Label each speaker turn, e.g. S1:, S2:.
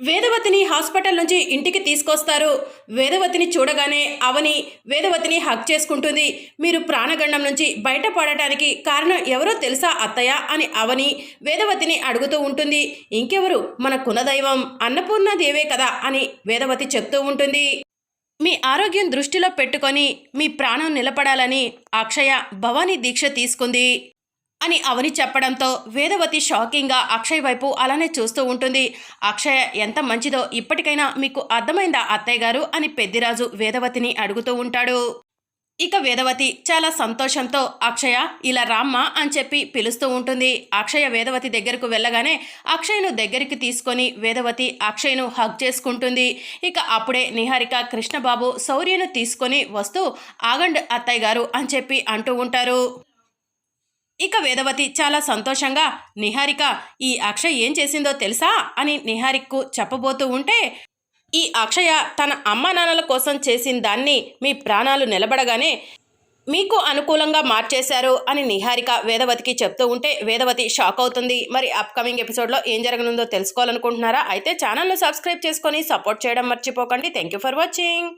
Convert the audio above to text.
S1: వేదవతిని hospital నుంచి ఇంటికి తీసుకొస్తారు. వేదవతిని చూడగానే అవని వేదవతిని హక్ చేసుకుంటుంది. మీరు ప్రాణగండం నుంచి బయటపడటానికి కారణం ఎవరో తెలుసా అత్తయ్య? అని అవని వేదవతిని అడుగుతూ ఉంటుంది. ఇంకెవరు? మన కులదైవం అన్నపూర్ణదేవే కదా అని వేదవతి చెప్తూ ఉంటుంది. మీ ఆరోగ్యం దృష్టిలో పెట్టుకొని మీ ప్రాణం నిలబడాలని అక్షయ భవానీ దీక్ష తీసుకుంది. అని అవని చెప్పడంతో వేదవతి షాకింగ్గా అక్షయ్ వైపు అలానే చూస్తూ ఉంటుంది. అక్షయ ఎంత మంచిదో ఇప్పటికైనా మీకు అర్థమైందా అత్తయ్య గారు? అని పెద్దిరాజు వేదవతిని అడుగుతూ ఉంటాడు. ఇక వేదవతి చాలా సంతోషంతో అక్షయ ఇలా రామ్మ అని చెప్పి పిలుస్తూ ఉంటుంది. అక్షయ వేదవతి దగ్గరకు వెళ్ళగానే అక్షయ్ను దగ్గరికి తీసుకొని వేదవతి అక్షయ్ను హగ్ చేసుకుంటుంది. ఇక అప్పుడే నిహారిక కృష్ణబాబు శౌర్యను తీసుకొని వస్తూ ఆగండ్ అత్తయ్య గారు అని చెప్పి అంటూ ఉంటారు. ఇక వేదవతి చాలా సంతోషంగా నిహారిక ఈ అక్షయ్ ఏం చేసిందో తెలుసా? అని నిహారిక్కు చెప్పబోతూ ఉంటే ఈ అక్షయ తన అమ్మా నాన్నల కోసం చేసిన దాన్ని మీ ప్రాణాలు నిలబడగానే మీకు అనుకూలంగా మార్చేశారు అని నిహారిక వేదవతికి చెప్తూ ఉంటే వేదవతి షాక్ అవుతుంది. మరి అప్కమింగ్ ఎపిసోడ్లో ఏం జరగనుందో తెలుసుకోవాలనుకుంటున్నారా? అయితే ఛానల్ను సబ్స్క్రైబ్ చేసుకొని సపోర్ట్ చేయడం మర్చిపోకండి. Thank you for watching.